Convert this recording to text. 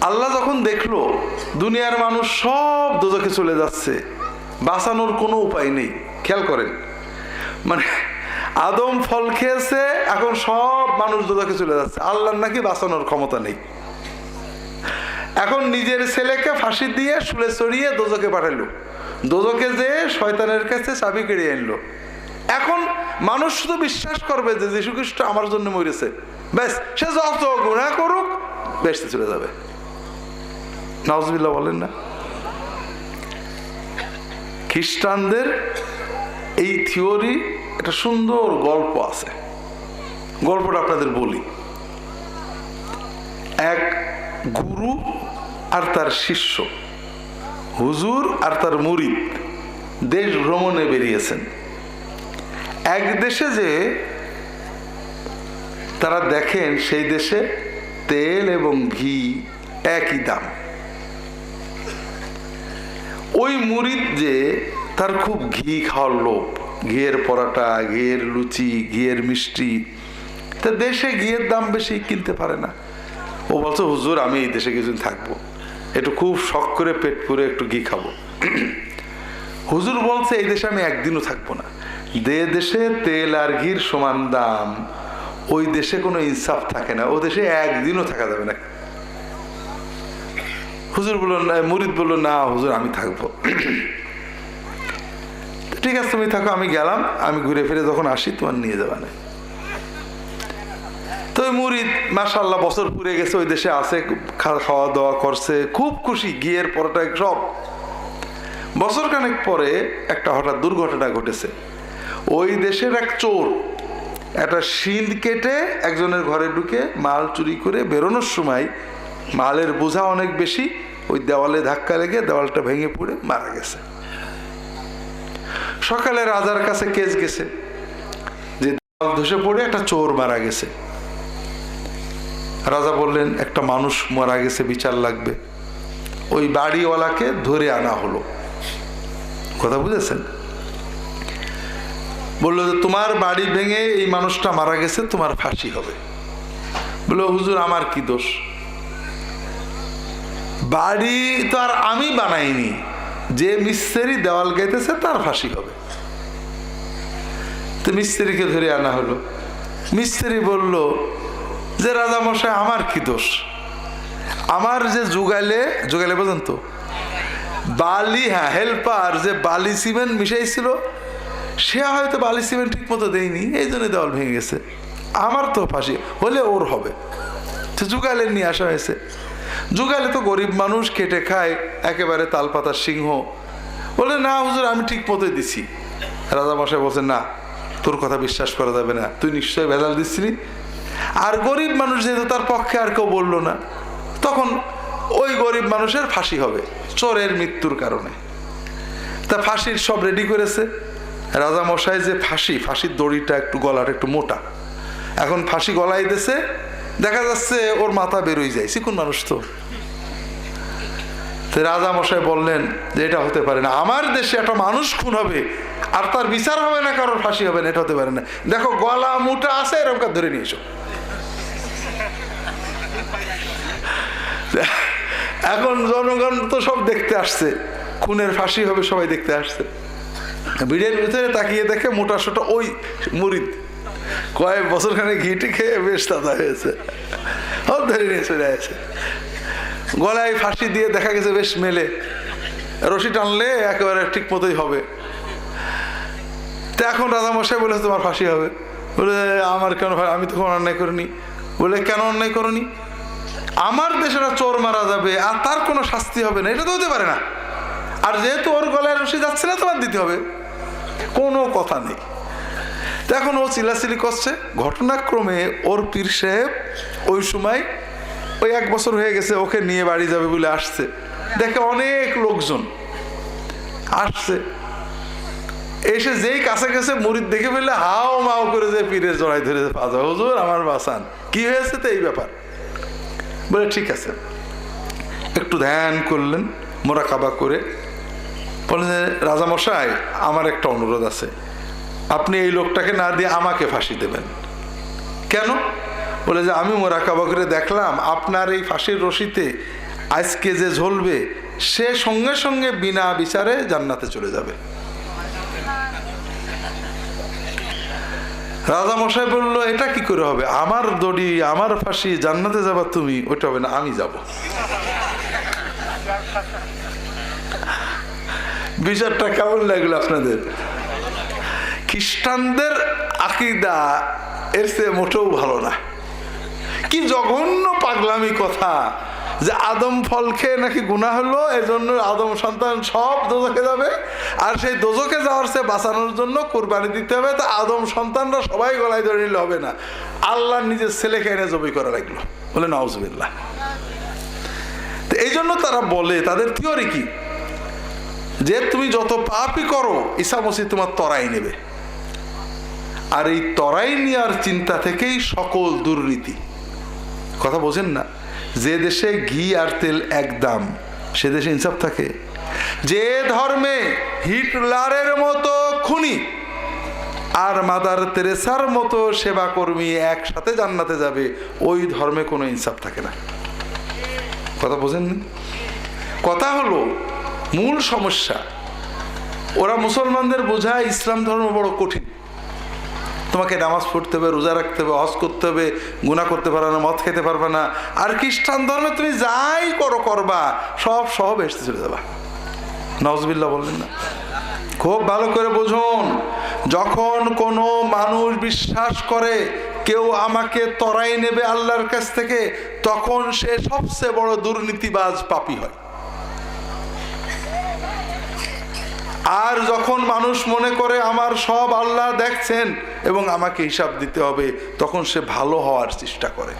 আল্লাহ যখন দেখল, দুনিয়ার মানুষ সব দোজকে চলে যাচ্ছে, বাঁচানোর কোনো উপায় নেই। খেয়াল করেন। মানে আদম ফল খেয়েছে, এখন সব মানুষ দোজকে চলে যাচ্ছে। আল্লাহর নাকি বাঁচানোর ক্ষমতা নেই। এখন নিজের ছেলেকে ফাঁসি দিয়ে শুলে চড়িয়ে দোজকে পাঠালো। দোজকে যে শয়তানের কাছে চাবি কেড়ে আনলো। এখন মানুষ শুধু বিশ্বাস করবে যে যীশু খ্রিস্ট আমার জন্য মরেছে। ব্যাস, সে যত গুণা করুক বেসতে চলে যাবে। নওয়াজবিল্লাহ বলেন না। খ্রিস্টানদের এই থিওরি একটা সুন্দর গল্প আছে। গল্পটা আপনাদের বলি। এক গুরু আর তার শিষ্য, হুজুর আর তার মুরিদ দেশ ভ্রমণে বেরিয়েছেন। এক দেশে যে তারা দেখেন সেই দেশে তেল এবং ঘি একই দাম। ওই মুরিদ যে তার খুব ঘি খাওয়ার লোভ। ঘিয়ের পরাটা, ঘিয়ের লুচি, ঘিয়ের মিষ্টি। তা দেশে ঘিয়ের দাম বেশি কিনতে পারে না। ও বলছে, হুজুর, আমি এই দেশে কিছুদিন থাকব। একটু খুব শখ করে পেট পুরে একটু ঘি খাব। হুজুর বলছে, এই দেশে আমি একদিনও থাকব না। দে দেশে তেল আর ঘির সমান দাম, ওই দেশে কোনো ইনসাফ থাকে না। ও দেশে একদিনও থাকা যাবে না। হুজুর বলল না মুরিদ বলল না হুজুর, আমি থাকব। ঠিক আছে, তুমি থাকো, আমি গেলাম, আমি ঘুরে ফিরে যখন আসি, তোমার নিয়ে যাবা না তো মুরিদ মাসাল্লাহ বছর পুড়ে গেছে, ওই দেশে আছে খাওয়া দাওয়া করছে, খুব খুশি, গিয়ের পরটা সব। বছর খানেক পরে একটা হঠাৎ দুর্ঘটনা ঘটেছে। ওই দেশের এক চোর, একটা শিন্দ কেটে একজনের ঘরে ঢুকে মাল চুরি করে বেরোনোর সময় মালের বোঝা অনেক বেশি, ওই দেওয়ালে ধাক্কা লেগে দেওয়ালটা ভেঙে পড়ে মারা গেছে। সকালে রাজার কাছে কেস গেছে, যে দেওয়াল ধসে পড়ে একটা চোর মারা গেছে। রাজা বললেন, একটা মানুষ মারা গেছে, বিচার লাগবে। ওই বাড়িওয়ালাকে ধরে আনা হলো। কথা বুঝেছেন? বলল যে, তোমার বাড়ি ভেঙে এই মানুষটা মারা গেছে, তোমার ফাঁসি হবে। বলল, হুজুর, আমার কি দোষ? বাড়ি তো আর আমি বানাইনি। যে মিস্ত্রি দেওয়াল গাইতেছে তার ফাঁসি হবে। তো মিস্ত্রিকে ধরে আনা হলো। মিস্ত্রি বলল, যে রাজামশাই, আমার কি দোষ? আমার যে যুগালে যুগালে বোঝেন তো, বালি হ্যাঁ হেল্পার যে বালি সিমেন্ট মিশাইছিল, সে হয়তো বালি সিমেন্ট ঠিক মতো দেয়নি, এই জন্য দেওয়াল ভেঙে গেছে। আমার তো ফাঁসি, হলে ওর হবে। তো যুগালে নিয়ে আসা হয়েছে। যুগালে তো গরিব মানুষ কেটে খায়, একেবারে তালপাতার সিংহ। বলে, না, হুজুর, আমি ঠিক মতোই দিছি। রাজামশাই বলছেন, না, তোর কথা বিশ্বাস করা যাবে না। তুই নিশ্চয়ই ভেজাল দিচ্ছিলি। আর গরিব মানুষ যেহেতু তার পক্ষে আর কেউ বলল না, তখন ওই গরিব মানুষের ফাঁসি হবে, চোরের মৃত্যুর কারণে। তা ফাঁসির সব রেডি করেছে। রাজা মশাই যে ফাঁসি, ফাঁসির দড়িটা একটু, গলাটা একটু মোটা। এখন ফাঁসি গলায় দিছে দেখা যাচ্ছে ওর মাথা বেরোই যায়। চিকুন মানুষ তো। রাজা মশাই বললেন যে এটা হতে পারে না। আমার দেশে একটা মানুষ খুন হবে, আর তার বিচার হবে না, কারোর ফাঁসি হবে না, এটা হতে পারে না। দেখো, গলা মুটা আছে এরকম ধরে নিয়ে এখন জনগণ তো সব দেখতে আসছে। খুনের ফাঁসি হবে, সবাই দেখতে আসছে। ভিড়ের ভিতরে তাকিয়ে দেখে মোটা সোটা ওই মুরিদ। কয়েক বছর খানে ঘিটে খেয়ে বেশ তাজা হয়েছে। ধরে নিয়ে চলে আছে গলায় ফাঁসি দিয়ে দেখা গেছে বেশ মেলে। রশি টানলে একেবারে ঠিক মতোই হবে। তো এখন রাজামশাই বলে, তোমার ফাঁসি হবে। বলে, আমার কেন আমি তো কোনো অন্যায় করিনি। বলে, কেন অন্যায় করনি? আমার দেশের চোর মারা যাবে আর তার কোনো শাস্তি হবে না, এটা তো হতে পারে না। আর যেহেতু ওর গলায় রশি যাচ্ছে না, তোমার দিতে হবে। কোনো কথা নেই। তো এখন ও চিলাচিলি করছে। ঘটনাক্রমে ওর পীর সাহেব ওই সময় ওই এক বছর হয়ে গেছে, ওকে নিয়ে বাড়ি যাবে বলে আসছে। দেখে অনেক লোকজন আসছে। এসে যেই কাছে গেছে মুড়িদ দেখে ফেললে হাও মাও করে যে পীরের জড়াই ধরে পাজা হুজুর, আমার বাসান। কি হয়েছে তো এই ব্যাপার? বলে, ঠিক আছে। একটু ধ্যান করলেন মোরা কাবা করে। বলেন যে, রাজামশাই, আমার একটা অনুরোধ আছে। আপনি এই লোকটাকে না দিয়ে আমাকে ফাঁসি দেবেন। কেন? বলে যে আমি মোরাকাবা করে দেখলাম আপনার এই ফাঁসির রশিতে আজকে যে ঝলবে, সে সঙ্গে সঙ্গে বিনা বিচারে জান্নাতে চলে যাবে। রাজা মশাই বলল, এটা কি করে হবে? আমার দড়ি, আমার ফাঁসি, জান্নাতে যাবা তুমি ওটা হবে না, আমি যাব। বিচারটা কেমন লাগল আপনাদের? খ্রিস্টানদের আকিদা এর চেয়ে মোটেও ভালো না। কি জঘন্য পাগলামি কথা যে আদম ফল খেয়ে নাকি গুণা হলো, এজন্য আদম সন্তান সব দোজকে যাবে, আর সেই দোজকে যাওয়ার সে বাঁচানোর জন্য কোরবানি দিতে হবে, তা আদম সন্তানরা সবাই গলায় ধরে নিলে হবে না। আল্লাহ নিজের ছেলেকে এনে জবি করা লাগল বলে নওয়াজবিল্লাহ তো এই জন্য তারা বলে, তাদের থিওরি কি? যে তুমি যত পাপই করো, ঈসা মসিদ তোমার তরাই নেবে। আর এই তরাই নেওয়ার চিন্তা থেকেই সকল দুর্নীতি। কথা বোঝেন না? যে দেশে ঘি আর তেল এক দাম সে দেশে ইনসাফ থাকে। যে ধর্মে হিটলারের মতো খুনি আর মাদার তেরেসার মতো সেবা কর্মী একসাথে জান্নাতে যাবে, ওই ধর্মে কোনো ইনসাফ থাকে না। কথা বোঝেননি কথা হলো, মূল সমস্যা, ওরা মুসলমানদের বোঝায় ইসলাম ধর্ম বড় কঠিন। তোমাকে নামাজ পড়তে হবে, রোজা রাখতে হবে, হজ করতে হবে গুণা করতে পারবে না, মদ খেতে পারবে না। আর খ্রিস্টান ধর্মে তুমি যাই করো, করবা, সব সব এসতে চলে যাবা। নজবিল্লা বললেন না। খুব ভালো করে বুঝুন, যখন কোনো মানুষ বিশ্বাস করে, কেউ আমাকে তরাই নেবে আল্লাহর কাছ থেকে, তখন সে সবচেয়ে বড় দুর্নীতিবাজ পাপী হয়। আর যখন মানুষ মনে করে আমার সব আল্লাহ দেখছেন এবং আমাকে হিসাব দিতে হবে, তখন সে ভালো হওয়ার চেষ্টা করে।